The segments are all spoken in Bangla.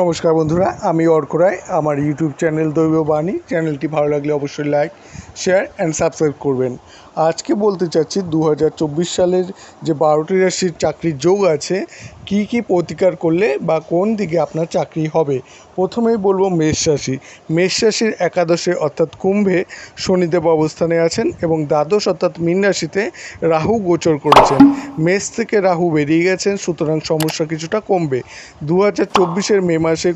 নমস্কার বন্ধুরা, আমি অর্ক রায়। আমার ইউটিউব চ্যানেল দৈব বাণী চ্যানেলটি ভালো লাগলে অবশ্যই লাইক শেয়ার অ্যান্ড সাবস্ক্রাইব করবেন। আজকে বলতে চাচ্ছি দু হাজার চব্বিশ সালের যে বারোটি রাশির চাকরির যোগ আছে, কি কি প্রতিকার করলে বা কোন দিকে আপনার চাকরি হবে? প্রথমেই বলব মেষ রাশি। মেষ রাশির একাদশে অর্থাৎ কুম্ভে শনিদেব অবস্থানে আছেন এবং দ্বাদশ অর্থাৎ মীন রাশিতে রাহু গোচর করেছেন। মেষ থেকে রাহু বেরিয়ে গেছেন, সুতরাং সমস্যা কিছুটা কমবে। দু হাজার চব্বিশের মে মাসে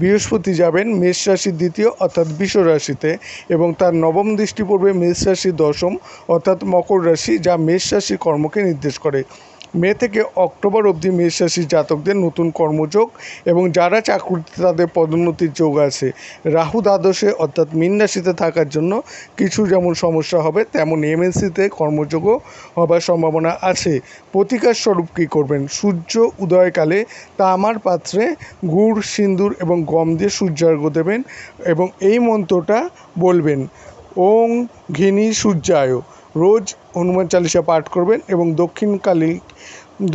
বৃহস্পতি যাবেন মেষ রাশির দ্বিতীয় অর্থাৎ বিষ রাশিতে এবং তার নবম দৃষ্টি পড়বে মেষ রাশির দশম অর্থাৎ মকর রাশি যা মেষ রাশির কর্মকে নির্দেশ করে। মে থেকে অক্টোবর অবধি মেষ রাশির জাতকদের নতুন কর্মযোগ এবং যারা চাকরিতে তাদের পদোন্নতির যোগ আছে। রাহু দ্বাদশে অর্থাৎ মীন রাশিতে থাকার জন্য কিছু যেমন সমস্যা হবে, তেমন এমএনসিতে কর্মযোগও হবার সম্ভাবনা আছে। প্রতিকার স্বরূপ কী করবেন? সূর্য উদয়কালে তামার পাত্রে গুড়, সিন্দুর এবং গম দিয়ে সূর্যার্ঘ দেবেন এবং এই মন্ত্রটা বলবেন, ওং ঘিনী সূর্যায়। রোজ হনুমান চালিসা পাঠ করবেন এবং দক্ষিণকালী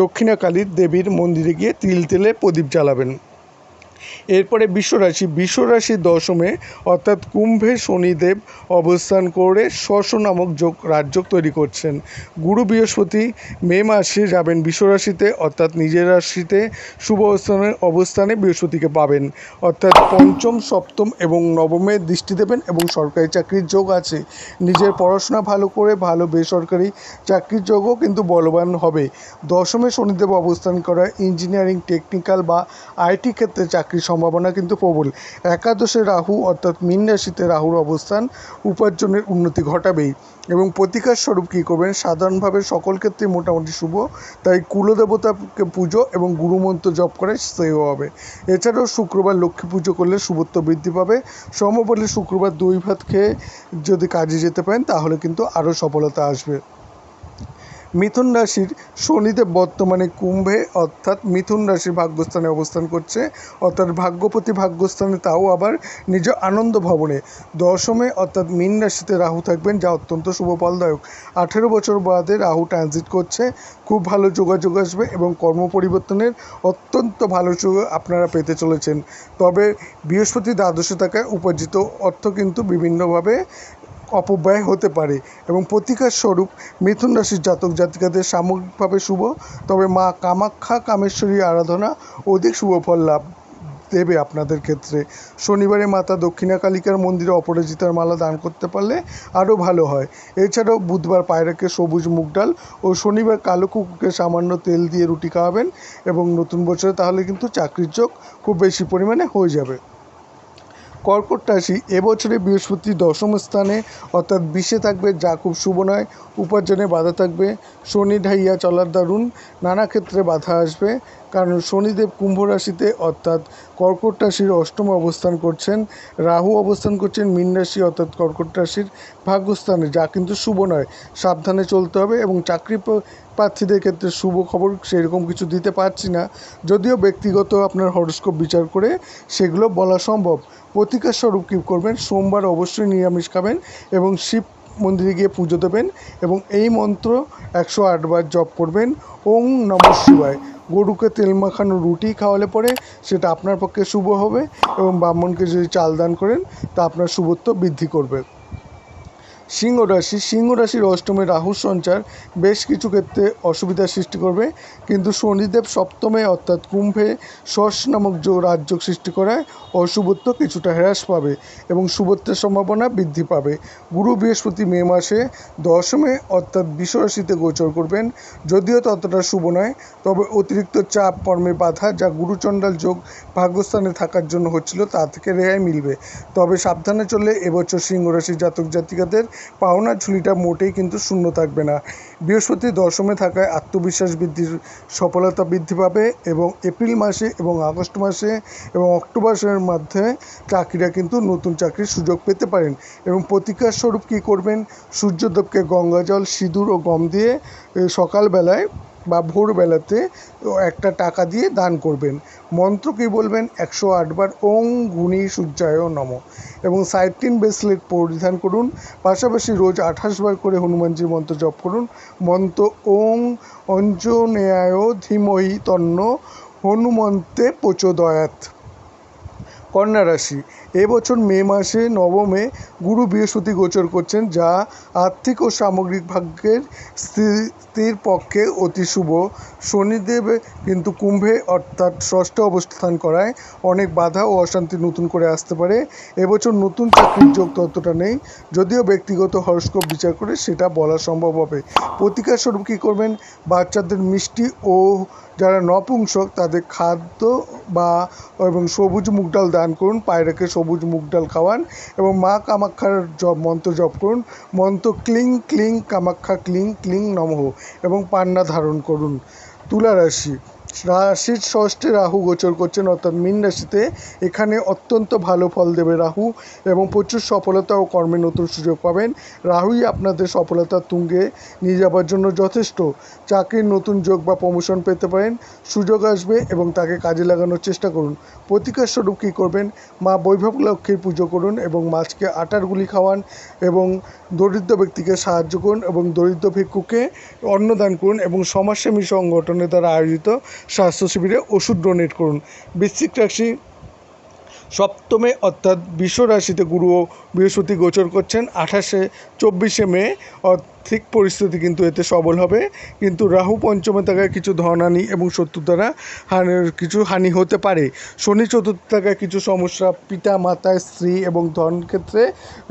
দক্ষিণাকালীর দেবীর মন্দিরে গিয়ে তিল তেলে প্রদীপ জ্বালাবেন। এরপরে বিশ্বরাশি বিশ্বরাশি দশমে অর্থাৎ কুম্ভে শনিদেব অবস্থান করে শশ নামক যোগ, রাজযোগ তৈরি করছেন। গুরু বৃহস্পতি মে মাসে যাবেন বিশ্বরাশিতে অর্থাৎ নিজের রাশিতে শুভ অবস্থানে অবস্থানে বৃহস্পতিকে পাবেন। অর্থাৎ পঞ্চম, সপ্তম এবং নবমে দৃষ্টি দেবেন এবং সরকারি চাকরির যোগ আছে। নিজের পড়াশোনা ভালো করে, ভালো বেসরকারি চাকরির যোগও কিন্তু বলবান হবে। দশমে শনিদেব অবস্থান করা ইঞ্জিনিয়ারিং, টেকনিক্যাল বা আইটি ক্ষেত্রে চাকরির সম্ভাবনা কিন্তু প্রবল। একাদশে রাহু অর্থাৎ মীন রাশিতে রাহুর অবস্থান উপার্জনের উন্নতি ঘটাবেই। এবং প্রতিকার স্বরূপ কী করবেন? সাধারণভাবে সকল ক্ষেত্রে মোটামুটি শুভ, তাই কুলদেবতাকে পুজো এবং গুরুমন্ত্র জপ করে শ্রেয় হবে। এছাড়াও শুক্রবার লক্ষ্মী পুজো করলে শুভত্ব বৃদ্ধি পাবে। সমবলে শুক্রবার দই ভাত খেয়ে যদি কাজে যেতে পারেন, তাহলে কিন্তু আরও সফলতা আসবে। মিথুন রাশির শনিদেব বর্তমানে কুম্ভে, অর্থাৎ মিথুন রাশির ভাগ্যস্থানে অবস্থান করছে। অর্থাৎ ভাগ্যপতি ভাগ্যস্থানে তাও আবার নিজ আনন্দ ভবনে। দশমে, অর্থাৎ মীন রাশিতে রাহু থাকবেন, যা অত্যন্ত শুভ ফলদায়ক আঠেরো বছর বাদে রাহু ট্রানজিট করছে। খুব ভালো যোগাযোগ আসবে এবং কর্ম পরিবর্তনের অত্যন্ত ভালো সুযোগ আপনারা পেতে চলেছেন। তবে বৃহস্পতি দ্বাদশে থাকায় উপার্জিত অর্থ কিন্তু বিভিন্নভাবে অপব্যয় হতে পারে এবং প্রতিকার স্বরূপ মিথুন রাশির জাতক জাতিকাদের সামগ্রিকভাবে শুভ। তবে মা কামাখ্যা কামেশ্বরী আরাধনা অধিক শুভ ফল লাভ দেবে আপনাদের ক্ষেত্রে। শনিবারে মাতা দক্ষিণা কালিকার মন্দিরে অপরাজিতার মালা দান করতে পারলে আরও ভালো হয়। এছাড়াও বুধবার পায়রাকে সবুজ মুগ ডাল ও শনিবার কালো কুকুরকে সামান্য তেল দিয়ে রুটি খাওয়াবেন এবং নতুন বছরে তাহলে কিন্তু চাকরির চোখ খুব বেশি পরিমাণে হয়ে যাবে। কর্কট রাশি এবছরে বৃহস্পতি দশম স্থানে, অর্থাৎ বিশে থাকবে যা খুব শুভ নয়, উপার্জনে বাধা থাকবে, শনি ঢাইয়া চলার দারুণ, নানা ক্ষেত্রে বাধা আসবে, কারণ শনিদেব কুম্ভ রাশিতে, অর্থাৎ কর্কট রাশির অষ্টম অবস্থান করছেন, রাহু অবস্থান করছেন মীন রাশি, অর্থাৎ কর্কট রাশির ভাগ্যস্থানে, যা কিন্তু শুভ নয়, সাবধানে চলতে হবে এবং চাকরি প্রার্থীদের ক্ষেত্রে শুভ খবর সেরকম কিছু দিতে পারছি না। যদিও ব্যক্তিগত আপনার হরস্কোপ বিচার করে সেগুলো বলা সম্ভব। প্রতিকার স্বরূপ কী করবেন? সোমবার অবশ্যই নিরামিষ খাবেন এবং শিব মন্দিরে গিয়ে পুজো দেবেন এবং এই মন্ত্র একশো আটবার জপ করবেন। ওং নম শিবায়। গরুকে তেল মাখানো রুটি খাওয়ালে পরে সেটা আপনার পক্ষে শুভ হবে এবং ব্রাহ্মণকে যদি চাল দান করেন তা আপনার শুভত্ব বৃদ্ধি করবে। সিংহ রাশি, সিংহ রাশির অষ্টমে রাহুর সঞ্চার বেশ কিছু ক্ষেত্রে অসুবিধার সৃষ্টি করবে। কিন্তু শনিদেব সপ্তমে অর্থাৎ কুম্ভে শস নামক যোগ রাজযোগ সৃষ্টি করায় অশুভত্ব কিছুটা হ্রাস পাবে এবং শুভত্বের সম্ভাবনা বৃদ্ধি পাবে। গুরু বৃহস্পতি মে মাসে দশমে অর্থাৎ বিশ্বরাশিতে গোচর করবেন। যদিও ততটা শুভ নয়, তবে অতিরিক্ত চাপ কর্মে বাধা যা গুরুচণ্ডাল যোগ ভাগ্যস্থানে থাকার জন্য হচ্ছিল তা থেকে রেহাই মিলবে। তবে সাবধানে চললে এবছর সিংহ রাশির জাতক জাতিকাদের পাওনার ঝুলিটা মোটেই কিন্তু শূন্য থাকবে না। বৃহস্পতি দশমে থাকায় আত্মবিশ্বাস বৃদ্ধির সফলতা বৃদ্ধি পাবে এবং এপ্রিল মাসে এবং আগস্ট মাসে এবং অক্টোবরের মধ্যে চাকরিরা কিন্তু নতুন চাকরির সুযোগ পেতে পারেন। এবং প্রতিকার স্বরূপ কী করবেন? সূর্যদেবকে গঙ্গাজল, সিঁদুর ও গম দিয়ে সকালবেলায় বা ভোরবেলাতে একটা টাকা দিয়ে দান করবেন। মন্ত্র কী বলবেন? একশো আটবার ওং গুণী সূর্যায় নম। এবং সাইটিন ব্রেসলেট পরিধান করুন। পাশাপাশি রোজ আঠাশ বার করে হনুমানজির মন্ত্র জপ করুন। মন্ত্র ওং অঞ্জনেয়ায় ধীমহি তন্ন। হনুমন্তে প্রচোদয়াত কন্যা রাশি এবছর মে মাসে নবমে গুরু বৃহস্পতি গোচর করছেন, যা আর্থিক ও সামগ্রিক ভাগ্যের স্থিতির পক্ষে অতি শুভ। শনিদেব কিন্তু কুম্ভে, অর্থাৎ ষষ্ঠ অবস্থান করায় অনেক বাধা ও অশান্তি নতুন করে আসতে পারে। এবছর নতুন চাকরির যোগ ততটা নেই, যদিও ব্যক্তিগত হরস্কোপ বিচার করে সেটা বলা সম্ভব হবে। প্রতিকার স্বরূপ কী করবেন? বাচ্চাদের মিষ্টি ও যারা নপুংসক, তাদের খাদ্য বা, এবং সবুজ মুগ ডাল দান করুন, পায়রাকে সবুজ মুগ ডাল খাওয়ান এবং মা কামাক্ষার জপ মন্ত্র জপ করুন। মন্ত্র ক্লিং ক্লিং, কামাক্ষা ক্লিং ক্লিং, নমঃ এবং পান্না ধারণ করুন। তুলা রাশি রাশির ষষ্ঠে রাহু গোচর করছেন, অর্থাৎ মীন রাশিতে। এখানে অত্যন্ত ভালো ফল দেবে রাহু এবং প্রচুর সফলতা ও কর্মে নতুন সুযোগ পাবেন। রাহুই আপনাদের সফলতার তুঙ্গে নিয়ে যাবার জন্য যথেষ্ট। চাকরির নতুন যোগ বা প্রমোশন পেতে পারেন, সুযোগ আসবে এবং তাকে কাজে লাগানোর চেষ্টা করুন। প্রতিকার স্বরূপ কী করবেন? মা বৈভব লক্ষ্মীর পুজো করুন এবং মাছকে আটার গুলি খাওয়ান এবং দরিদ্র ব্যক্তিকে সাহায্য করুন এবং দরিদ্র ভিক্ষুকে অন্নদান করুন এবং সমাজসেবী সংগঠনের দ্বারা আয়োজিত স্বাস্থ্য শিবিরে ওষুধ ডোনেট করুন। বৃশ্চিক রাশি সপ্তমে অর্থাৎ বিশ্ব রাশিতে গুরু ও বৃহস্পতি গোচর করছেন আঠাশে চব্বিশে মে আর্থিক পরিস্থিতি কিন্তু এতে সবল হবে। কিন্তু রাহু পঞ্চমে থাকায় কিছু ধনহানি এবং শত্রু দ্বারা হানির কিছু হানি হতে পারে। শনি চতুর্থ থাকায় কিছু সমস্যা পিতা মাতা স্ত্রী এবং ধন ক্ষেত্রে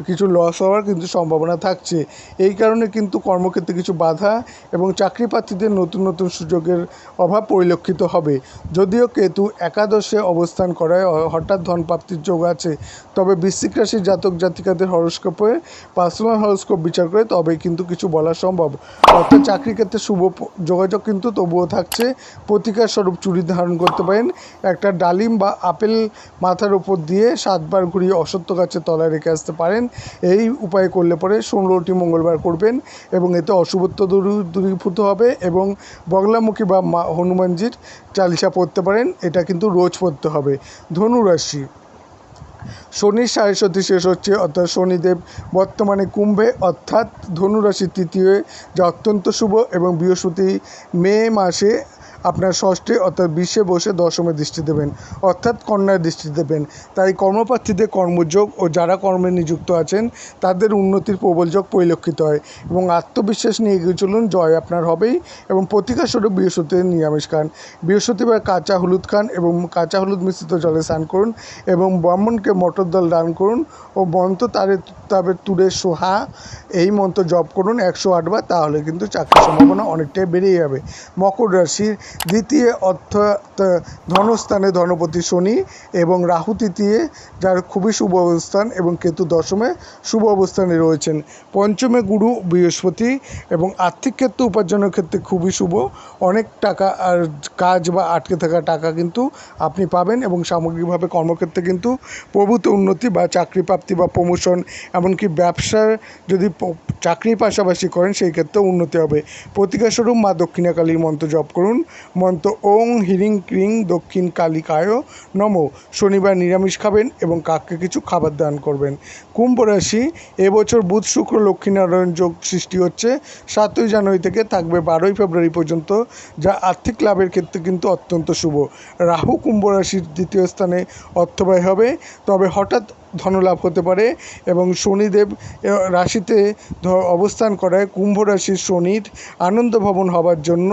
কিছু লস হওয়ার কিন্তু সম্ভাবনা থাকছে। এই কারণে কিন্তু কর্মক্ষেত্রে কিছু বাধা এবং চাকরি প্রার্থীদের নতুন নতুন সুযোগের অভাব পরিলক্ষিত হবে। যদিও কেতু একাদশে অবস্থান করায় হঠাৎ ধন প্রাপ্তির যোগ আছে। তবে বৃশ্চিক রাশির জাতক জাতিকাদের হরস্কোপে পার্সোনাল হরস্কোপ বিচার করে তবেই কিন্তু কিছু বলা সম্ভব। অর্থাৎ চাকরি ক্ষেত্রে শুভ যোগাযোগ কিন্তু তবুও থাকছে। প্রতিকার স্বরূপ চুরি ধারণ করতে পারেন। একটা ডালিম বা আপেল মাথার উপর দিয়ে সাতবার ঘুরিয়ে অসত্য গাছের তলায় রেখে আসতে পারেন। এই উপায় করলে পরে ষোলোটি মঙ্গলবার করবেন এবং এতে অশুভত্ব দূরী- দূরীভূত হবে এবং বগলামুখী বা মা হনুমানজির চালিসা পড়তে পারেন। এটা কিন্তু রোজ পড়তে হবে। ধনুরাশি শনির সাড়ে শেষ হচ্ছে, অর্থাৎ শনিদেব বর্তমানে কুম্ভে, অর্থাৎ ধনুরাশি তৃতীয়, যা অত্যন্ত শুভ এবং বৃহস্পতি মে মাসে আপনার ষষ্ঠে অর্থাৎ বিশ্বে বসে দশমে দৃষ্টি দেবেন, অর্থাৎ কন্যার দৃষ্টি দেবেন। তাই কর্মপ্রার্থীদের কর্মযোগ ও যারা কর্মে নিযুক্ত আছেন, তাদের উন্নতির প্রবল যোগ পরিলক্ষিত হয় এবং আত্মবিশ্বাস নিয়ে এগিয়ে চলুন, জয় আপনার হবেই এবং প্রতিকার স্বরূপ বৃহস্পতিবার নিরামিষ খান। বৃহস্পতিবার কাঁচা হলুদ খান এবং কাঁচা হলুদ মিশ্রিত জলে স্নান করুন এবং ব্রাহ্মণকে মটর দল দান করুন ও মন্ত্র তারে তাবে তুরে সোহা, এই মন্ত্র জপ করুন একশো আটবার, তাহলে কিন্তু চাকরির সম্ভাবনা অনেকটাই বেড়ে যাবে। মকর রাশির দ্বিতীয় অর্থাৎ ধনস্থানে ধনপতি শনি এবং রাহু তৃতীয়, যার খুবই শুভ অবস্থান এবং কেতু দশমে শুভ অবস্থানে রয়েছেন। পঞ্চমে গুরু বৃহস্পতি এবং আর্থিক ক্ষেত্রে উপার্জনের ক্ষেত্রে খুবই শুভ। অনেক টাকা আর কাজ বা আটকে থাকা টাকা কিন্তু আপনি পাবেন এবং সামগ্রিকভাবে কর্মক্ষেত্রে কিন্তু প্রভূত উন্নতি বা চাকরি প্রাপ্তি বা প্রমোশন এমনকি ব্যবসার যদি চাকরির পাশাপাশি করেন সেই ক্ষেত্রেও উন্নতি হবে। প্রতিকারস্বরূপ মা দক্ষিণাকালীর মন্ত্র জপ করুন। মন্ত্র ওং হিরিং ক্রিং দক্ষিণ কালিকায় নম। শনিবার নিরামিষ খাবেন এবং কাককে কিছু খাবার দান করবেন। কুম্ভ রাশি এবছর বুধ, শুক্র লক্ষ্মীনারায়ণ যোগ সৃষ্টি হচ্ছে। সাতই জানুয়ারি থেকে থাকবে বারোই ফেব্রুয়ারি পর্যন্ত, যা আর্থিক লাভের ক্ষেত্রে কিন্তু অত্যন্ত শুভ। রাহু কুম্ভ রাশির দ্বিতীয় স্থানে অর্থব্যয় হবে, তবে হঠাৎ ধনলাভ হতে পারে এবং শনিদেব রাশিতে অবস্থান করায় কুম্ভ রাশির শনির আনন্দ ভবন হবার জন্য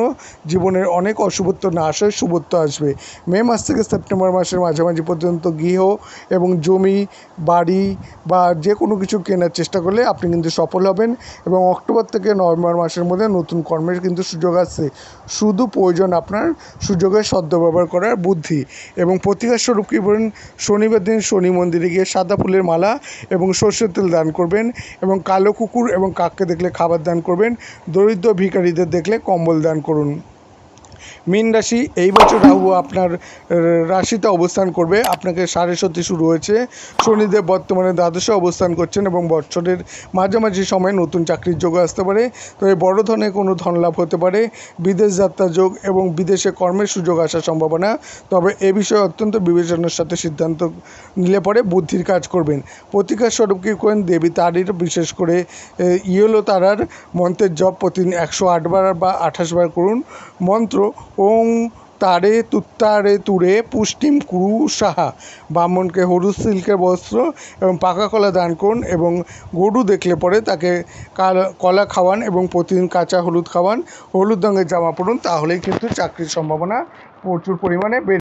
জীবনের অনেক অশুভত্ব নাশ হয়ে শুভত্ব আসবে। মে মাস থেকে সেপ্টেম্বর মাসের মাঝামাঝি পর্যন্ত গৃহ এবং জমি, বাড়ি বা যে কোনো কিছু কেনার চেষ্টা করলে আপনি কিন্তু সফল হবেন এবং অক্টোবর থেকে নভেম্বর মাসের মধ্যে নতুন কর্মের কিন্তু সুযোগ আসছে। শুধু প্রয়োজন আপনার সুযোগের সদ্ব্যবহার করার বুদ্ধি এবং প্রতিকার স্বরূপ কী বলেন? শনিবার দিন শনি মন্দিরে গিয়ে সাদা ফুলের মালা এবং সর্ষের তেল দান করবেন এবং কালো কুকুর এবং কাককে দেখলে খাবার দান করবেন। দরিদ্র ভিখারিদের দেখলে কম্বল দান করুন। মীন রাশি, এই বছর রাহু আপনার রাশিতে অবস্থান করবে। আপনাকে সাড়ে সত্যি শুরু হয়েছে। শনিদেব বর্তমানে দ্বাদশে অবস্থান করছেন এবং বছরের মাঝামাঝি সময়ে নতুন চাকরির যোগ আসতে পারে। তবে বড় ধরনের কোনো ধন লাভ হতে পারে। বিদেশ যাত্রা যোগ এবং বিদেশে কর্মের সুযোগ আসার সম্ভাবনা। তবে এ বিষয়ে অত্যন্ত বিবেচনার সাথে সিদ্ধান্ত নিলে পরে বুদ্ধির কাজ করবেন। প্রতিকার স্বরূপ কী করেন দেবী তারির, বিশেষ করে ইয়েলো তারার মন্ত্রের জপ প্রতিদিন একশো আটবার বা আঠাশ বার করুন। মন্ত্র ওং তারে তুত্তারে তুরে পুষ্টিম কুরু সাহা। ব্রাহ্মণকে হলুদ সিল্কের বস্ত্র এবং পাকা কলা দান করুন এবং গরু দেখলে পরে তাকে কাল- খাওয়ান এবং প্রতিদিন কাঁচা হলুদ খাওয়ান, হলুদ রঙের জামা পরুন, তাহলেই কিন্তু চাকরির সম্ভাবনা প্রচুর পরিমাণে বেড়ে